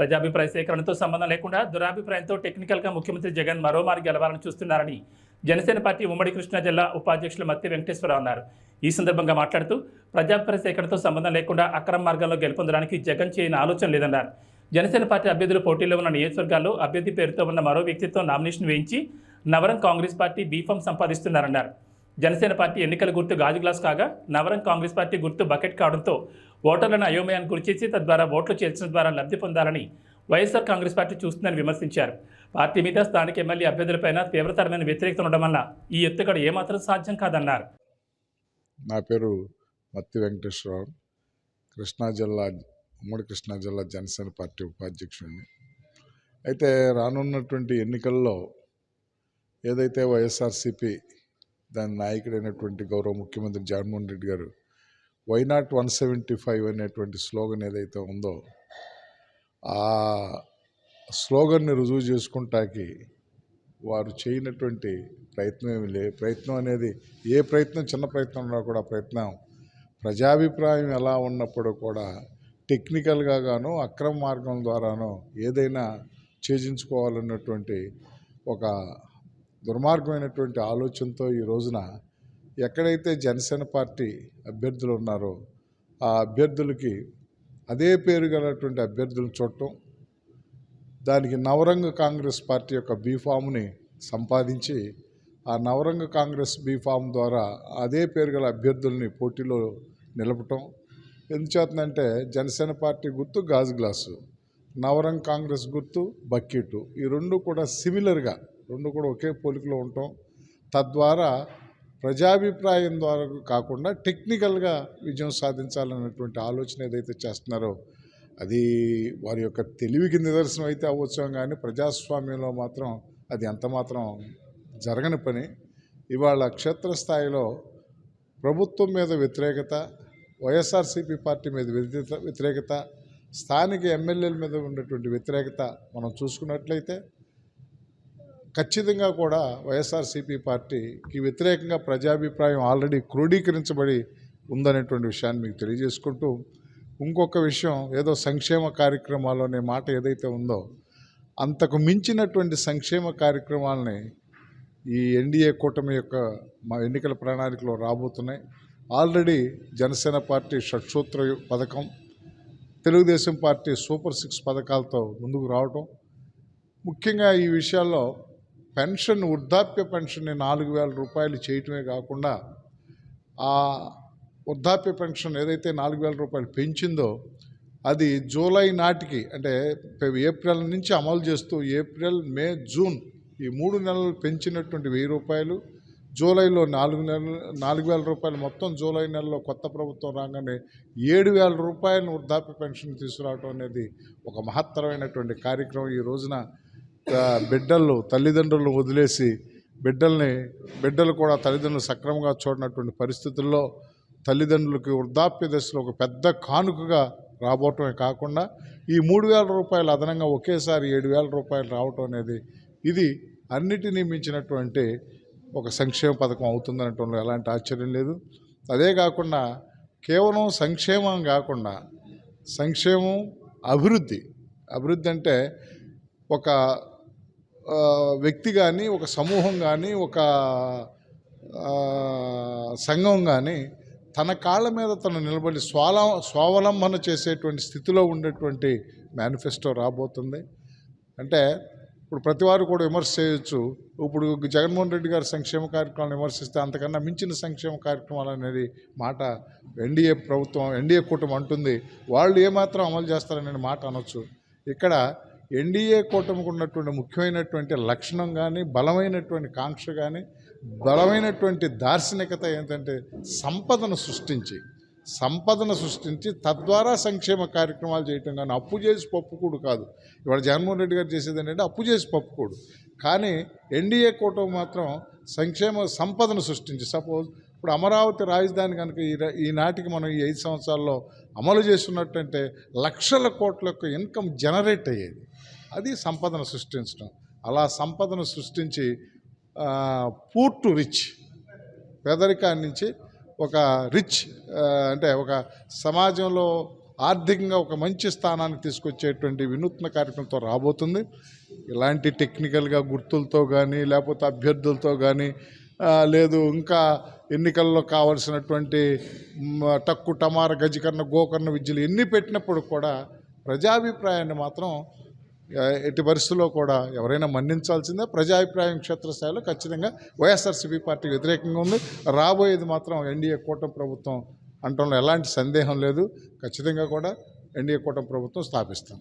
ప్రజాభిప్రాయ సేకరణతో సంబంధం లేకుండా దురాభిప్రాయంతో టెక్నికల్గా ముఖ్యమంత్రి జగన్ మరోమారు గెలవాలని చూస్తున్నారని జనసేన పార్టీ ఉమ్మడి కృష్ణా జిల్లా ఉపాధ్యక్షులు మత్తి వెంకటేశ్వరరావు అన్నారు. ఈ సందర్భంగా మాట్లాడుతూ ప్రజాభిప్రాయ సేకరణతో సంబంధం లేకుండా అక్రమ మార్గంలో గెలుపొందడానికి జగన్ చేయని ఆలోచన లేదన్నారు. జనసేన పార్టీ అభ్యర్థులు పోటీలో ఉన్న నియోజకవర్గాల్లో అభ్యర్థి పేరుతో ఉన్న మరో వ్యక్తితో నామినేషన్ వేయించి Navaram Congress party B form సంపాదిస్తున్నారన్నారు. Janasena party ఎన్నికల గుర్తు గాజు గ్లాస్ కాగా నవరం కాంగ్రెస్ పార్టీ గుర్తు బకెట్ కావడంతో ఓటర్లను అయోమయానికి గురిచేసి తద్వారా ఓట్లు చేర్చడం ద్వారా లబ్ధి పొందాలని వైఎస్ఆర్ కాంగ్రెస్ పార్టీ చూస్తుందని విమర్శించారు. పార్టీ మీద స్థానిక ఎమ్మెల్యే అభ్యర్థులపైన తీవ్రతరమైన వ్యతిరేకత ఉండడం వల్ల ఈ ఎత్తుగడ ఏమాత్రం సాధ్యం కాదన్నారు. నా పేరు మత్తి వెంకటేశ్వరరావు. కృష్ణా జిల్లా ఉమ్మడి కృష్ణా జిల్లా జనసేన పార్టీ ఉపాధ్యక్షుడిని. అయితే రానున్నటువంటి ఎన్నికల్లో ఏదైతే వైఎస్ఆర్సిపి దాని నాయకుడైనటువంటి గౌరవ ముఖ్యమంత్రి Jaganmohan Reddy garu why not one seventy five అనేటువంటి స్లోగన్ ఏదైతే ఉందో ఆ స్లోగన్ని రుజువు చేసుకుంటాకి వారు చేయనటువంటి ప్రయత్నం ఏమి లే ప్రయత్నం అనేది ఏ ప్రయత్నం చిన్న ప్రయత్నం ఉన్నా కూడా ప్రయత్నం. ప్రజాభిప్రాయం ఎలా ఉన్నప్పుడు కూడా టెక్నికల్గా గాను అక్రమ మార్గం ద్వారానో ఏదైనా ఛేదించుకోవాలన్నటువంటి ఒక దుర్మార్గమైనటువంటి ఆలోచనతో ఈ రోజున ఎక్కడైతే జనసేన పార్టీ అభ్యర్థులు ఉన్నారో ఆ అభ్యర్థులకి అదే పేరు గలటువంటి అభ్యర్థులను చూడటం దానికి నవరంగ కాంగ్రెస్ పార్టీ యొక్క బీఫామ్ని సంపాదించి ఆ నవరంగ కాంగ్రెస్ బీఫామ్ ద్వారా అదే పేరు గల అభ్యర్థుల్ని పోటీలో నిలపటం. ఎందుచేతనంటే జనసేన పార్టీ గుర్తు గాజు గ్లాసు నవరంగ కాంగ్రెస్ గుర్తు బకెట్ ఈ రెండు కూడా సిమిలర్గా రెండు కూడా ఒకే పోలికలో ఉంటాం. తద్వారా ప్రజాభిప్రాయం ద్వారా కాకుండా టెక్నికల్గా విజయం సాధించాలన్నటువంటి ఆలోచన ఏదైతే చేస్తున్నారో అది వారి యొక్క తెలివికి నిదర్శనం అయితే అవ్వచ్చు కానీ ప్రజాస్వామ్యంలో మాత్రం అది ఎంత మాత్రం జరగని పని. ఇవాళ క్షేత్రస్థాయిలో ప్రభుత్వం మీద వ్యతిరేకత వైఎస్ఆర్సీపీ పార్టీ మీద వ్యతిరేకత వ్యతిరేకత స్థానిక ఎమ్మెల్యేల మీద ఉన్నటువంటి వ్యతిరేకత మనం చూసుకున్నట్లయితే ఖచ్చితంగా కూడా వైఎస్ఆర్సీపీ పార్టీకి వ్యతిరేకంగా ప్రజాభిప్రాయం ఆల్రెడీ క్రోడీకరించబడి ఉందనేటువంటి విషయాన్ని మీకు తెలియజేసుకుంటూ ఇంకొక విషయం ఏదో సంక్షేమ కార్యక్రమాలు అనే మాట ఏదైతే ఉందో అంతకు మించినటువంటి సంక్షేమ కార్యక్రమాలని ఈ ఎన్డీఏ కూటమి యొక్క మా ఎన్నికల ప్రణాళికలో రాబోతున్నాయి. ఆల్రెడీ జనసేన పార్టీ షట్సూత్ర పథకం తెలుగుదేశం పార్టీ సూపర్ సిక్స్ పథకాలతో ముందుకు రావటం. ముఖ్యంగా ఈ విషయాల్లో పెన్షన్ వృద్ధాప్య పెన్షన్ని నాలుగు వేల రూపాయలు చేయటమే కాకుండా ఆ వృద్ధాప్య పెన్షన్ ఏదైతే నాలుగు వేల రూపాయలు పెంచిందో అది జూలై నాటికి అంటే ఏప్రిల్ నుంచి అమలు చేస్తూ ఏప్రిల్ మే జూన్ ఈ మూడు నెలలు పెంచినటువంటి వెయ్యి రూపాయలు జూలైలో నాలుగు నెలలు నాలుగు వేల రూపాయలు మొత్తం జూలై నెలలో కొత్త ప్రభుత్వం రాగానే ఏడు వేల రూపాయలు వృద్ధాప్య పెన్షన్ తీసుకురావడం అనేది ఒక మహత్తరమైనటువంటి కార్యక్రమం. ఈ రోజున బిడ్డలు తల్లిదండ్రులను వదిలేసి బిడ్డల్ని బిడ్డలు కూడా తల్లిదండ్రులు సక్రమంగా చూడనటువంటి పరిస్థితుల్లో తల్లిదండ్రులకి వృద్ధాప్య దశలో ఒక పెద్ద కానుకగా రాబోవటమే కాకుండా ఈ మూడు వేల రూపాయలు అదనంగా ఒకేసారి ఏడు వేల రూపాయలు రావటం అనేది ఇది అన్నిటినీ మించినటువంటి ఒక సంక్షేమ పథకం అవుతుందనటంలో ఎలాంటి ఆశ్చర్యం లేదు. అదే కాకుండా కేవలం సంక్షేమం కాకుండా సంక్షేమం అభివృద్ధి అభివృద్ధి అంటే ఒక వ్యక్తి కానీ ఒక సమూహం కానీ ఒక సంఘం కానీ తన కాళ్ళ మీద తను నిలబడి స్వాల స్వావలంబన చేసేటువంటి స్థితిలో ఉండేటువంటి మేనిఫెస్టో రాబోతుంది. అంటే ఇప్పుడు ప్రతి వారు కూడా విమర్శ చేయొచ్చు. ఇప్పుడు జగన్మోహన్ రెడ్డి గారు సంక్షేమ కార్యక్రమాలను విమర్శిస్తే అంతకన్నా మించిన సంక్షేమ కార్యక్రమాలు అనేది మాట ఎన్డీఏ ప్రభుత్వం ఎన్డీఏ కూటమి అంటుంది. వాళ్ళు ఏమాత్రం అమలు చేస్తారనే మాట అనొచ్చు. ఇక్కడ ఎన్డీఏ కూటమికి ఉన్నటువంటి ముఖ్యమైనటువంటి లక్షణం కానీ బలమైనటువంటి కాంక్ష కానీ బలమైనటువంటి దార్శనికత ఏంటంటే సంపదను సృష్టించి సంపదను సృష్టించి తద్వారా సంక్షేమ కార్యక్రమాలు చేయటం కానీ అప్పు చేసి పప్పుకూడు కాదు. ఇవాళ జగన్మోహన్ రెడ్డి గారు చేసేది ఏంటంటే అప్పు చేసి పప్పుకూడు కానీ ఎన్డీఏ కూటమి మాత్రం సంక్షేమ సంపదను సృష్టించి సపోజ్ ఇప్పుడు అమరావతి రాజధాని కనుక ఈ ఈనాటికి మనం ఈ ఐదు సంవత్సరాల్లో అమలు చేస్తున్నట్టంటే లక్షల కోట్ల యొక్క ఇన్కమ్ జనరేట్ అయ్యేది. అది సంపదను సృష్టించడం అలా సంపదను సృష్టించి పూర్ టు రిచ్ పేదరికాన్ని నుంచి ఒక రిచ్ అంటే ఒక సమాజంలో ఆర్థికంగా ఒక మంచి స్థానానికి తీసుకొచ్చేటువంటి వినూత్న కార్యక్రమంతో రాబోతుంది. ఇలాంటి టెక్నికల్గా గుర్తులతో కానీ లేకపోతే అభ్యర్థులతో కానీ లేదు ఇంకా ఎన్నికల్లో కావలసినటువంటి టక్కు టమార గజకర్ణ గోకర్ణ విద్యలు ఎన్ని పెట్టినప్పుడు కూడా ప్రజాభిప్రాయాన్ని మాత్రం ఎట్టి పరిస్థితుల్లో కూడా ఎవరైనా మన్నించాల్సిందే. ప్రజాభిప్రాయం క్షేత్రస్థాయిలో ఖచ్చితంగా వైఎస్ఆర్సీపీ పార్టీ వ్యతిరేకంగా ఉంది. రాబోయేది మాత్రం ఎన్డీఏ కూటమి ప్రభుత్వం అంటంలో ఎలాంటి సందేహం లేదు. ఖచ్చితంగా కూడా ఎన్డీఏ కూటమి ప్రభుత్వం స్థాపిస్తాం.